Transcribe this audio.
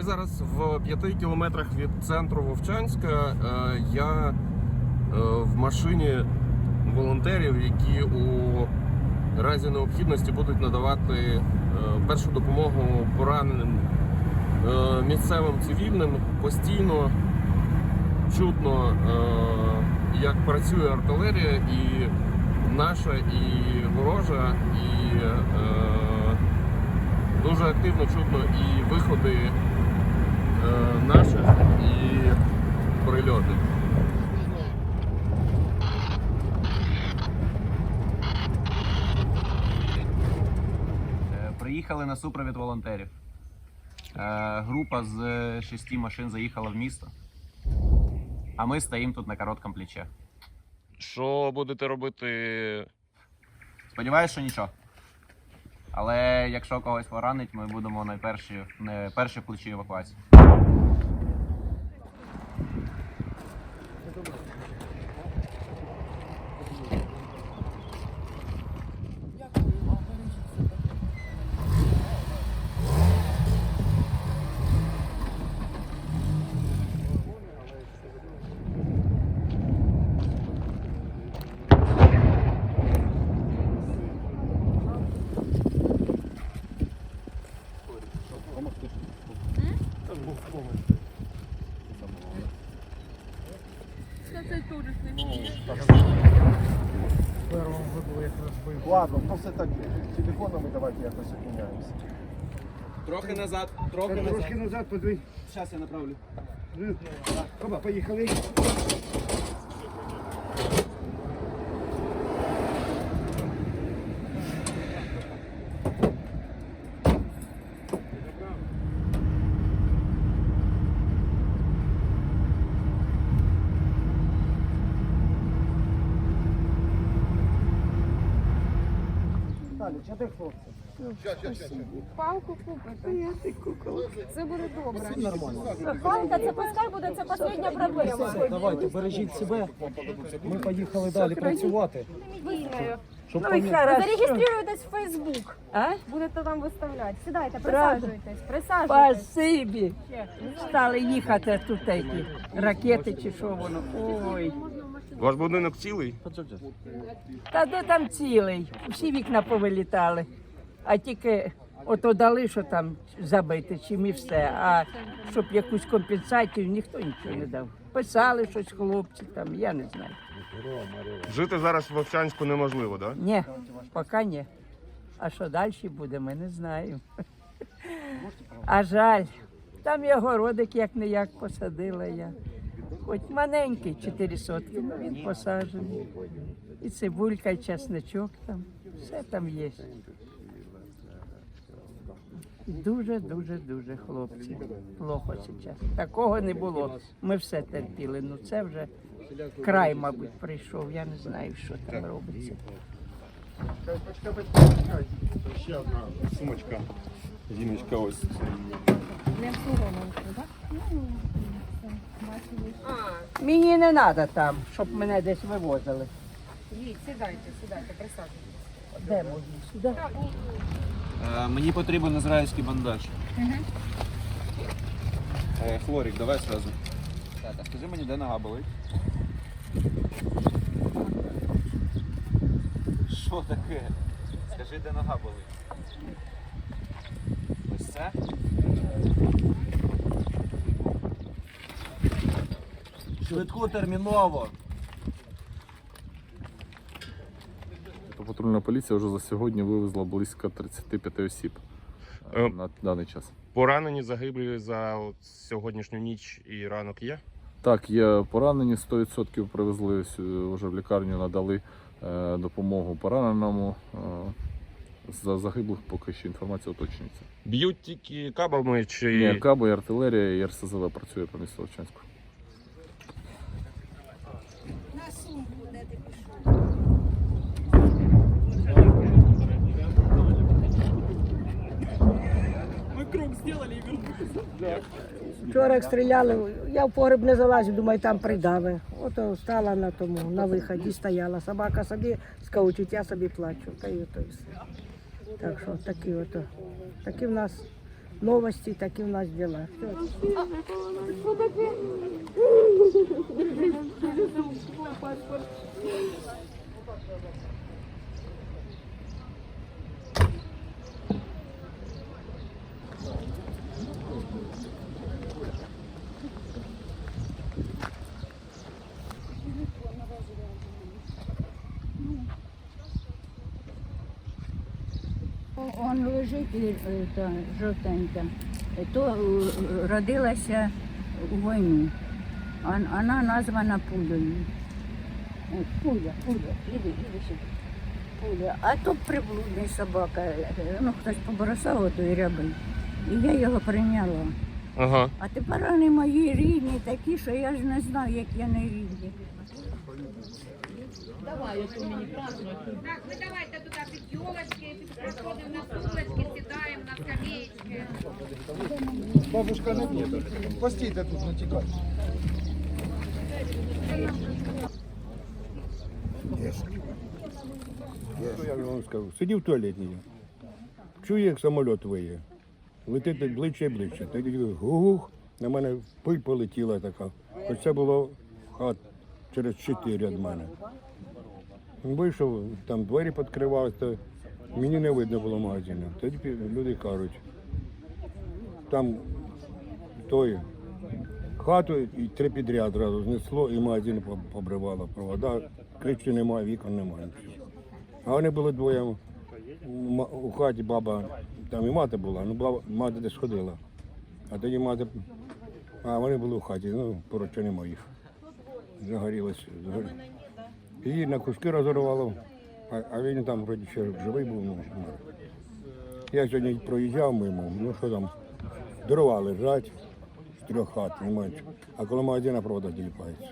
Ми зараз в п'яти кілометрах від центру Вовчанська. Е, Я е, в машині волонтерів, які у разі необхідності будуть надавати е, першу допомогу пораненим місцевим цивільним. Постійно чутно, як працює артилерія, і наша, і ворожа, і дуже активно чутно і виходи наших, і прильоти. Е, Приїхали на супровід волонтерів. Е, Група з е, шести машин заїхала в місто, а ми стоїмо тут на короткому плече. Що будете робити? Сподіваюсь, що нічого. Але якщо когось поранить, ми будемо найперші, не перші в ключі евакуації. Ладно, ну все таки. Телефонами давайте якось обміняємося. Трохи назад, трохи Трошки назад подвинь. Зараз я направлю. Хоба, поїхали. Далі, чи де хлопці? Палку купити. Це буде добре. Нормально. Палка, це пускай буде, це остання проблема. Давайте, бережіть себе. Ми поїхали далі працювати. Щоб Ви пам'ятати. зареєструєтесь в Фейсбук. А? Будете там виставляти. Сідайте, Правда? присаджуйтесь, присаджуйтесь. Спасибі. Стали їхати тут такі ракети чи що воно. Ой. Ваш будинок цілий? Та де там цілий? Всі вікна повилітали. А тільки ото дали, що там забити, чим і все. А щоб якусь компенсацію, ніхто нічого не дав. Писали щось хлопці там, я не знаю. Жити зараз в Вовчанську неможливо, так? Да? Ні, поки ні. А що далі буде, ми не знаємо. А жаль, там я городик як не як посадила я. Хоч маленький, 4 сотки, ну він посаджений. І цибулька, і чесничок там. Все там є. Дуже, дуже, дуже хлопці. Плохо зараз. Такого не було. Ми все терпіли. Ну це вже край, мабуть, прийшов. Я не знаю, що там робиться. Ще одна сумочка. Жіночка ось. Мені не треба там, щоб мене десь вивозили. Їдь, сідайте, сідайте, присаджуйтесь. Де можна? Сюди? Е, Мені потрібен ізраїльський бандаж. Е, Хлорік, давай сразу. Так, скажи мені, де нога болить? Що таке? Скажи, де нога болить. Ось це? Швидку терміново. Патрульна поліція вже за сьогодні вивезла близько 35 осіб е, Е, на даний час. Поранені загиблі за от сьогоднішню ніч і ранок є. Так, є поранені, 100% привезли вже в лікарню, надали е, допомогу пораненому. Е, За загиблих поки що інформація уточнюється. Б'ють тільки кабами чи Ні, КАБ, і артилерія, і РСЗВ працює по місту Овчанську. Вчора як стріляли, я в погреб не залазю, думаю, там придави. Ото стала на тому, на виході стояла. Собака собі скаучить, я собі плачу. Та й ото все. Так що такі ото. Такі в нас новості, такі в нас діла. Он лежить і, е, та, жовтенька. Е, То е, родилася у війну. Вона названа пулею. Пуля, пуля, іди, іди сюди. Пуля. А то приблудний собака. Ну, хтось побросав отої ряби. І я його прийняла. Ага. А тепер вони мої рідні такі, що я ж не знаю, як я не рідні. Так, ви давайте туди під йолочки, приходимо на стулочки, сідаємо на скамеечки. Бабушка не буде. Постійте тут, не тікайте. Що я вам скажу? Сидів в туалеті. Чую, як самоліт виє. Летить ближче і ближче. Тоді гух, на мене пиль полетіла така. Хоч це було хат через чотири від мене. Вийшов, там двері підкривалися, мені не видно було магазину. Тоді люди кажуть, там той хату і три підряд одразу знесло і магазин по- побривало провода. Кричі немає, вікон немає. А вони були двоє у хаті баба, там і мати була, ну баба, мати десь ходила. А тоді мати, а вони були в хаті, ну, коротше, нема їх. Загорілося. Загор... Її на куски розорвало, а, а він там вроді ще живий був. Ну, умер. я сьогодні проїжджав мимо, ну що там, дрова лежать з трьох хат, не менше. А коло магазина провода тіліпається.